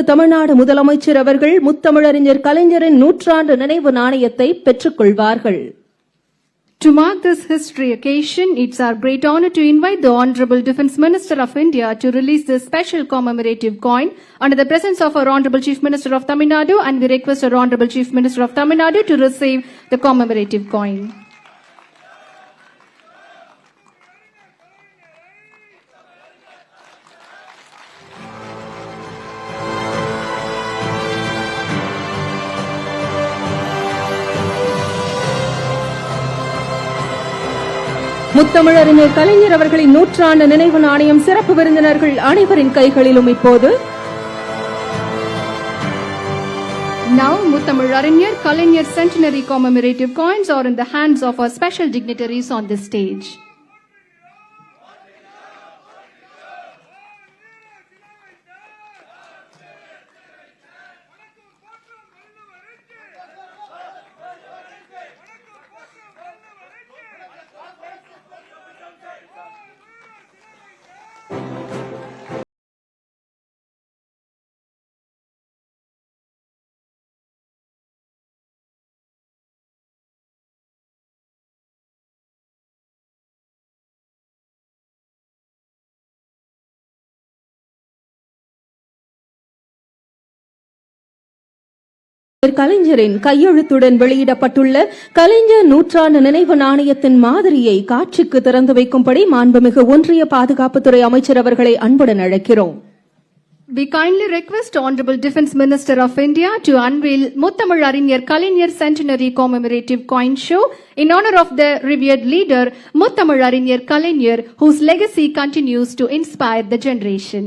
தமிழ்நாடு முதலமைச்சர் அவர்கள் முத்தமிழறிஞர் கலைஞரின் நூற்றாண்டு நினைவு நாணயத்தை பெற்றுக் கொள்வார்கள் To mark this history occasion, it's our great honor to invite the Honorable Defense Minister of India to release this special commemorative coin under the presence of our Honorable Chief Minister of Tamil Nadu and we request our Honorable Chief Minister of Tamil Nadu to receive the commemorative coin. முத்தமிழறிஞர் கலைஞர் அவர்களின் நூற்றாண்டு நினைவு நாணயம் சிறப்பு விருந்தினர்கள் அனைவரின் கைகளிலும் இப்போது Now, Muttamil Aranyar Kalaignar centenary commemorative coins are in the hands of our special dignitaries on this stage. கலைஞரின் கையெழுத்துடன் வெளியிடப்பட்டுள்ள கலைஞர் நூற்றாண்டு நினைவு நாணயத்தின் மாதிரியை காட்சிக்கு திறந்து வைக்கும்படி மாண்புமிகு ஒன்றிய பாதுகாப்புத்துறை அமைச்சர் அவர்களை அன்புடன் அழைக்கிறோம் We kindly request Honorable Defence Minister of India to unveil Muttamil Arinyar Kalaignar Centenary Commemorative Coin Show in honor of the revered leader Muttamil Arinyar Kalaignar whose legacy continues to inspire the generation.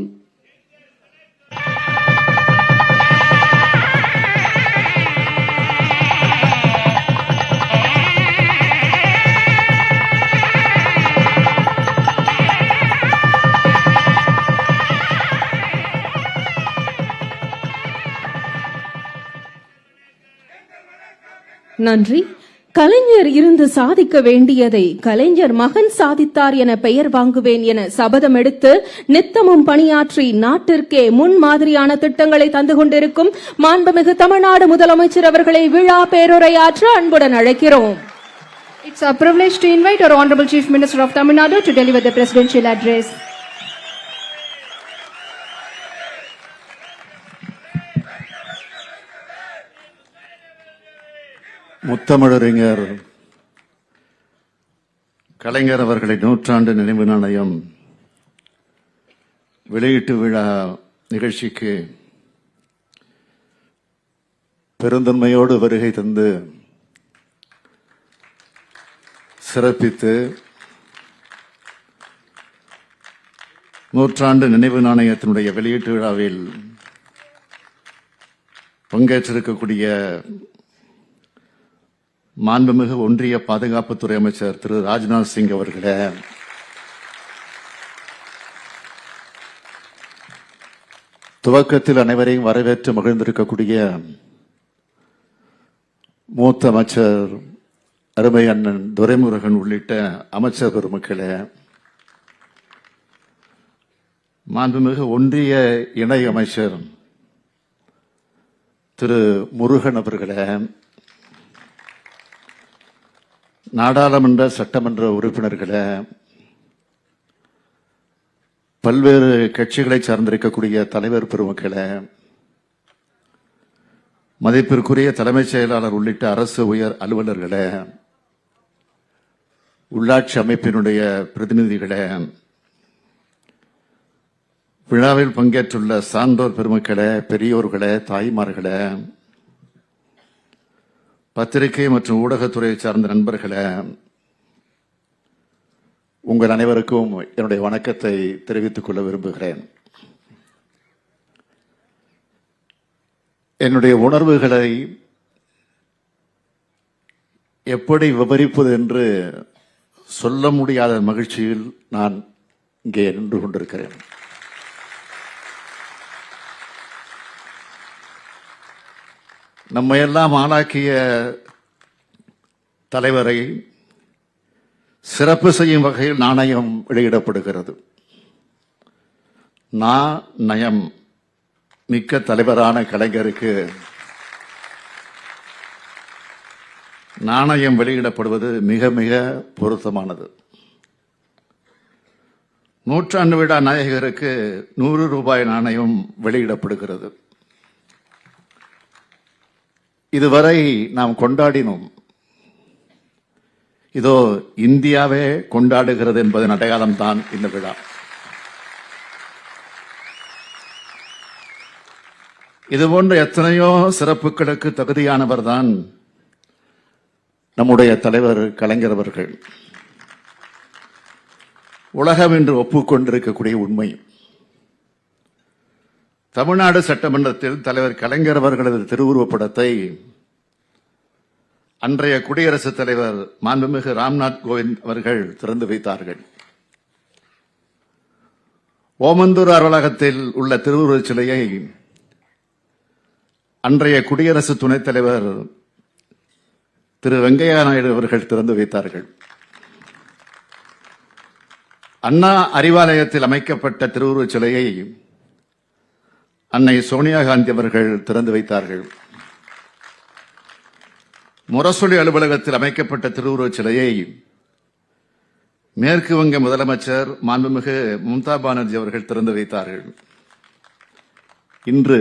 நன்றி கலைஞர் இருந்து சாதிக்க வேண்டியதை கலைஞர் மகன் சாதித்தார் என பெயர் வாங்குவேன் என சபதம் எடுத்து நித்தமும் பணியாற்றி நாட்டிற்கே முன் மாதிரியான திட்டங்களை தந்து கொண்டிருக்கும் மாண்புமிகு தமிழ்நாடு முதலமைச்சர் அவர்களை விழா பேருரையாற்ற அன்புடன் அழைக்கிறோம் It's our privilege to invite our Honorable Chief Minister of Tamil Nadu to deliver the presidential address. முத்தமிழறிஞர் கலைஞர் அவர்களை நூற்றாண்டு நினைவு நாணயம் வெளியீட்டு விழா நிகழ்ச்சிக்கு பெருந்தன்மையோடு வருகை தந்து சிறப்பித்து நூற்றாண்டு நினைவு நாணயத்தினுடைய வெளியீட்டு விழாவில் பங்கேற்றிருக்கக்கூடிய மாண்புமிகு ஒன்றிய பாதுகாப்புத்துறை அமைச்சர் திரு ராஜ்நாத் சிங் அவர்களே. துவக்கத்தில் அனைவரையும் வரவேற்று மகிழ்ந்திருக்கக்கூடிய மூத்த அமைச்சர் அருமை அண்ணன் துரைமுருகன் உள்ளிட்ட அமைச்சர் பெருமக்களே. மாண்புமிகு ஒன்றிய இணை அமைச்சர் திரு முருகன் அவர்களே. நாடாளுமன்ற சட்டமன்ற உறுப்பினர்களை பல்வேறு கட்சிகளை சார்ந்திருக்கக்கூடிய தலைவர் பெருமக்களை மதிப்பிற்குரிய தலைமைச் செயலாளர் உள்ளிட்ட அரசு உயர் அலுவலர்களை உள்ளாட்சி அமைப்பினுடைய பிரதிநிதிகளை விழாவில் பங்கேற்றுள்ள சான்றோர் பெருமக்களை பெரியோர்களை தாய்மார்களை பத்திரிகை மற்றும் ஊடகத்துறையை சார்ந்த நண்பர்களே உங்கள் அனைவருக்கும் என்னுடைய வணக்கத்தை தெரிவித்துக் கொள்ள விரும்புகிறேன். என்னுடைய உணர்வுகளை எப்படி விவரிப்பது என்று சொல்ல முடியாத மகிழ்ச்சியில் நான் இங்கே நின்று கொண்டிருக்கிறேன். நம்ம எல்லாம் ஆளாக்கிய தலைவரை சிறப்பு செய்யும் வகையில் நாணயம் வெளியிடப்படுகிறது. நான் நயம் மிக்க தலைவரான கலைஞருக்கு நாணயம் வெளியிடப்படுவது மிக மிக பொருத்தமானது. நூற்றாண்டு விழா நாயகருக்கு நூறு ரூபாய் நாணயம் வெளியிடப்படுகிறது. இதுவரை நாம் கொண்டாடினோம். இதோ இந்தியாவே கொண்டாடுகிறது என்பதன் அடையாளம் தான் இந்த விழா. இது போன்ற எத்தனையோ சிறப்புகளுக்கு தகுதியானவர் தான் நம்முடைய தலைவர் கலைஞர் அவர்கள். உலகம் என்று ஒப்புக்கொண்டிருக்கக்கூடிய உண்மை. தமிழ்நாடு சட்டமன்றத்தில் தலைவர் கலைஞர் அவர்களது திருவுருவப்படத்தை அன்றைய குடியரசுத் தலைவர் மாண்புமிகு ராம்நாத் கோவிந்த் அவர்கள் திறந்து வைத்தார்கள். ஓமந்தூர் அலுவலகத்தில் உள்ள திருவுருவச் சிலையை அன்றைய குடியரசு துணைத் தலைவர் திரு வெங்கையா நாயுடு அவர்கள் திறந்து வைத்தார்கள். அண்ணா அறிவாலயத்தில் அமைக்கப்பட்ட திருவுருவச் சிலையை அன்னை சோனியா காந்தி அவர்கள் திறந்து வைத்தார்கள். முரசொலி அலுவலகத்தில் அமைக்கப்பட்ட திருவுருவச் சிலையை மேற்கு வங்க முதலமைச்சர் மாண்புமிகு மம்தா பானர்ஜி அவர்கள் திறந்து வைத்தார்கள். இன்று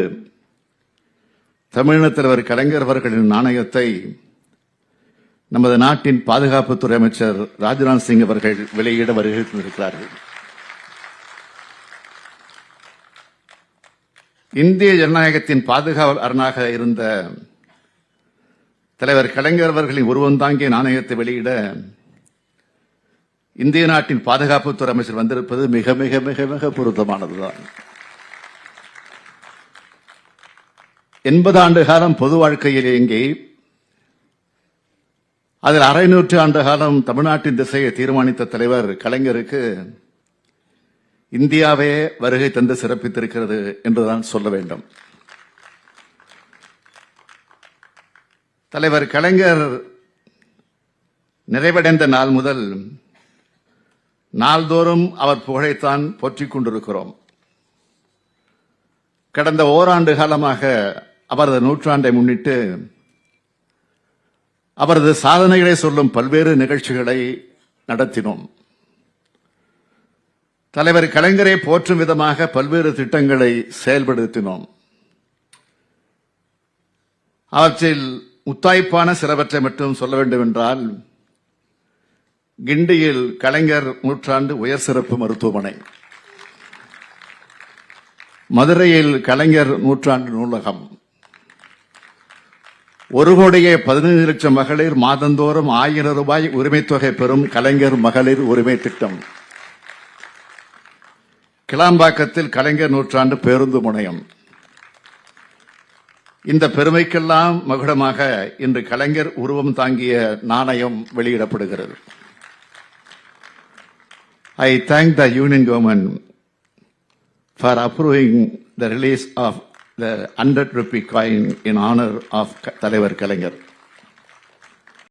தமிழினத் தலைவர் கலைஞர் அவர்களின் நாணயத்தை நமது நாட்டின் பாதுகாப்புத்துறை அமைச்சர் ராஜ்நாத் சிங் அவர்கள் வெளியிட வருகை இந்திய ஜனநாயகத்தின் பாதுகாவலராக இருந்த தலைவர் கலைஞர் அவர்களின் உருவம் தாங்கிய நாணயத்தை வெளியிட இந்திய நாட்டின் பாதுகாப்புத்துறை அமைச்சர் வந்திருப்பது மிக மிக மிக மிக பொருத்தமானதுதான். எண்பது ஆண்டு காலம் பொது வாழ்க்கையில் இயங்கி அதில் அரை நூற்று ஆண்டு காலம் தமிழ்நாட்டின் திசையை தீர்மானித்த தலைவர் கலைஞருக்கு இந்தியாவே வருகை தந்து சிறப்பித்திருக்கிறது என்றுதான் சொல்ல வேண்டும். தலைவர் கலைஞர் நிறைவடைந்த நாள் முதல் நாள்தோறும் அவர் புகழைத்தான் போற்றிக் கொண்டிருக்கிறோம். கடந்த ஓராண்டு காலமாக அவரது நூற்றாண்டை முன்னிட்டு அவரது சாதனைகளை சொல்லும் பல்வேறு நிகழ்ச்சிகளை நடத்தினோம். தலைவர் கலைஞரை போற்றும் விதமாக பல்வேறு திட்டங்களை செயல்படுத்தினோம். அவற்றில் முத்தாய்ப்பான சிலவற்றை மட்டும் சொல்ல வேண்டும் என்றால் கிண்டியில் கலைஞர் நூற்றாண்டு உயர் சிறப்பு மருத்துவமனை. மதுரையில் கலைஞர் நூற்றாண்டு நூலகம். ஒரு கோடியே பதினைந்து லட்சம் மகளிர் மாதந்தோறும் ஆயிரம் ரூபாய் உரிமைத் தொகை பெறும் கலைஞர் மகளிர் உரிமை திட்டம். கிளாம்பாக்கத்தில் கலைஞர் நூற்றாண்டு பேருந்து முனையம். இந்த பெருமைக்கெல்லாம் மகுடமாக இன்று கலைஞர் உருவம் தாங்கிய நாணயம் வெளியிடப்படுகிறது. I thank the union government for approving the release of the hundred rupee coin in honour of Thalaivar Kalaignar.